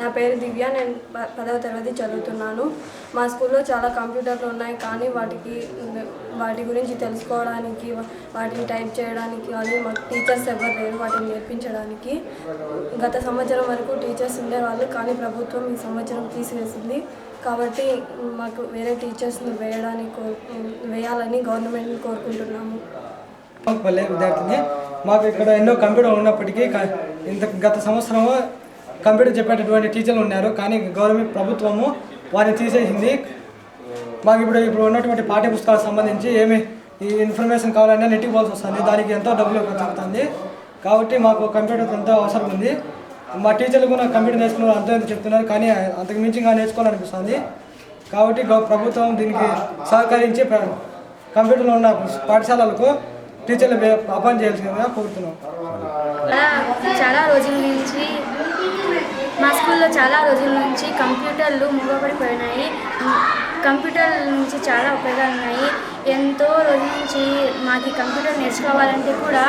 నా పేరు దివ్య నేను ప- పదవ తరగతి చదువుతున్నాను. మా స్కూల్లో చాలా కంప్యూటర్లు ఉన్నాయి కానీ వాటికి వాటి గురించి తెలుసుకోవడానికి వాటిని టైప్ చేయడానికి కానీ మాకు టీచర్స్ ఎవరు లేరు వాటిని నేర్పించడానికి. గత సంవత్సరం వరకు టీచర్స్ ఉండేవాళ్ళు కానీ ప్రభుత్వం ఈ సంవత్సరం తీసివేసింది. కాబట్టి మాకు వేరే టీచర్స్ని వేయడానికి కో వేయాలని గవర్నమెంట్ని కోరుకుంటున్నాము. పల్లె విద్యార్థిని. మాకు ఇక్కడ ఎన్నో కంప్యూటర్ ఉన్నప్పటికీ ఇంత గత సంవత్సరం కంప్యూటర్ చెప్పేటటువంటి టీచర్లు ఉన్నారు. కానీ గవర్నమెంట్ ప్రభుత్వము వారిని తీసేసింది. మాకు ఇప్పుడు ఇప్పుడు ఉన్నటువంటి పాఠ్య పుస్తకాలకు సంబంధించి ఏమి ఈ ఇన్ఫర్మేషన్ కావాలన్నా నెట్కి పోవాల్సి వస్తుంది. దానికి ఎంతో డబ్బులు ఖర్చు అవుతుంది కాబట్టి మాకు కంప్యూటర్ ఎంతో అవసరం ఉంది. మా టీచర్లు కూడా కంప్యూటర్ నేర్చుకున్న అంత ఎంత చెప్తున్నారు. కానీ అంతకు మించి ఇంకా నేర్చుకోవాలనిపిస్తుంది. కాబట్టి ప్రభుత్వం దీనికి సహకరించి కంప్యూటర్లో ఉన్న పాఠశాలలకు టీచర్లు అపాయింట్ చేయాల్సిందిగా కోరుతున్నాం. చాలా రోజుల నుంచి మా చాలా రోజుల నుంచి కంప్యూటర్లు మూగబడిపోయినాయి. కంప్యూటర్ నుంచి చాలా ఉపయోగాలు ఉన్నాయి. ఎంతో రోజుల నుంచి మాకు కంప్యూటర్ నేర్చుకోవాలంటే కూడా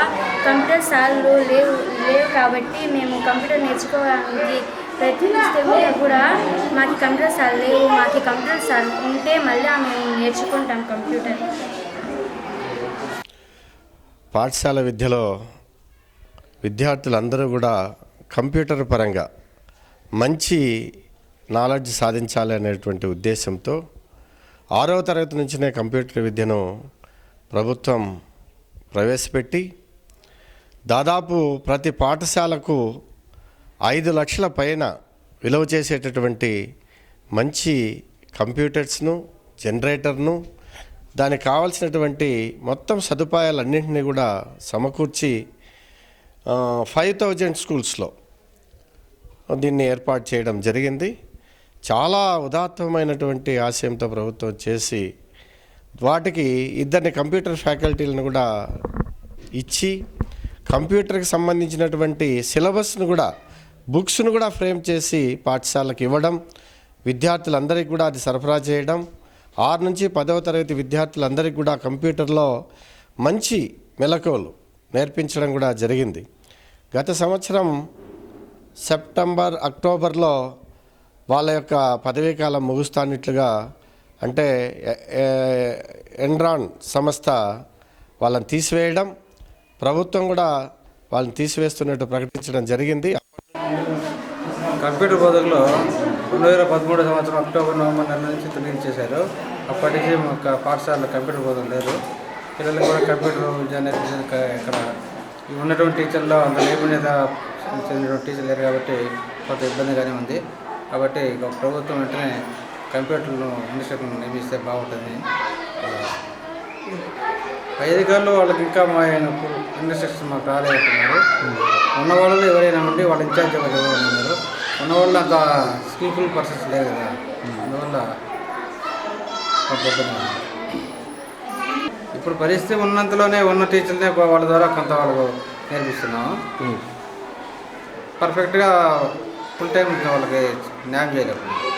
కంప్యూటర్ సార్లు లేవు లేవు కాబట్టి మేము కంప్యూటర్ నేర్చుకోవడానికి ప్రయత్నిస్తే కూడా కూడా మాకు కంప్యూటర్ సార్ లేవు. మాకు కంప్యూటర్ సార్ ఉంటే మళ్ళీ మేము నేర్చుకుంటాం కంప్యూటర్. పాఠశాల విద్యలో విద్యార్థులందరూ కూడా కంప్యూటర్ పరంగా మంచి నాలెడ్జ్ సాధించాలి అనేటువంటి ఉద్దేశంతో ఆరవ తరగతి నుంచినే కంప్యూటర్ విద్యను ప్రభుత్వం ప్రవేశపెట్టి దాదాపు ప్రతి పాఠశాలకు ఐదు లక్షల పైన విలువ చేసేటటువంటి మంచి కంప్యూటర్స్ను జనరేటర్ను దానికి కావాల్సినటువంటి మొత్తం సదుపాయాలన్నింటినీ కూడా సమకూర్చి ఫైవ్ థౌజండ్ స్కూల్స్లో దీన్ని ఏర్పాటు చేయడం జరిగింది. చాలా ఉదాత్తమైనటువంటి ఆశయంతో ప్రభుత్వం చేసి వాటికి ఇద్దరిని కంప్యూటర్ ఫ్యాకల్టీలను కూడా ఇచ్చి కంప్యూటర్కి సంబంధించినటువంటి సిలబస్ను కూడా బుక్స్ను కూడా ఫ్రేమ్ చేసి పాఠశాలకు ఇవ్వడం విద్యార్థులందరికీ కూడా అది సరఫరా చేయడం ఆరు నుంచి పదవ తరగతి విద్యార్థులందరికీ కూడా కంప్యూటర్లో మంచి మెలకువలు నేర్పించడం కూడా జరిగింది. గత సంవత్సరం సెప్టెంబర్ అక్టోబర్లో వాళ్ళ యొక్క పదవీ కాలం ముగుస్తానట్లుగా అంటే ఎండ్రాన్ ఎన్రాన్ సంస్థ వాళ్ళని తీసివేయడం ప్రభుత్వం కూడా వాళ్ళని తీసివేస్తున్నట్టు ప్రకటించడం జరిగింది. కంప్యూటర్ బోధకులో రెండు వేల పదమూడు సంవత్సరం అక్టోబర్ నవంబర్ నెల నుంచి తొలగించేశారు అప్పటికీ ఒక పాఠశాలలో కంప్యూటర్ బోధన లేదు. పిల్లలకు కూడా కంప్యూటర్ విద్య అనేది ఇక్కడ ఉన్నటువంటి టీచర్లో అంత నైపుణ్యత చెందినటువంటి టీచర్ లేరు కాబట్టి కొంత ఇబ్బందిగానే ఉంది. కాబట్టి ప్రభుత్వం వెంటనే కంప్యూటర్ను ఇన్స్ట్రక్టర్ను నియమిస్తే బాగుంటుంది. పై అధికారులు వాళ్ళకి ఇంకా మా ఇన్స్ట్రక్షన్ మాకు రాలేదంటున్నారు. ఉన్న వాళ్ళు ఎవరైనా ఉండి వాళ్ళ ఇన్ఛార్జ్ ఎవరు ఎవరైనా ఉన్న వాళ్ళు అంత స్కిల్ఫుల్ పర్సన్స్ లేరు కదా. అందువల్ల కొంత ఇబ్బంది. ఇప్పుడు పరిస్థితి ఉన్నంతలోనే ఉన్న టీచర్లనే వాళ్ళ ద్వారా కొంత వాళ్ళకు నేర్పిస్తున్నాము పర్ఫెక్ట్గా ఫుల్ టైం వాళ్ళకి న్యాయం చేయలేకపోతున్నాం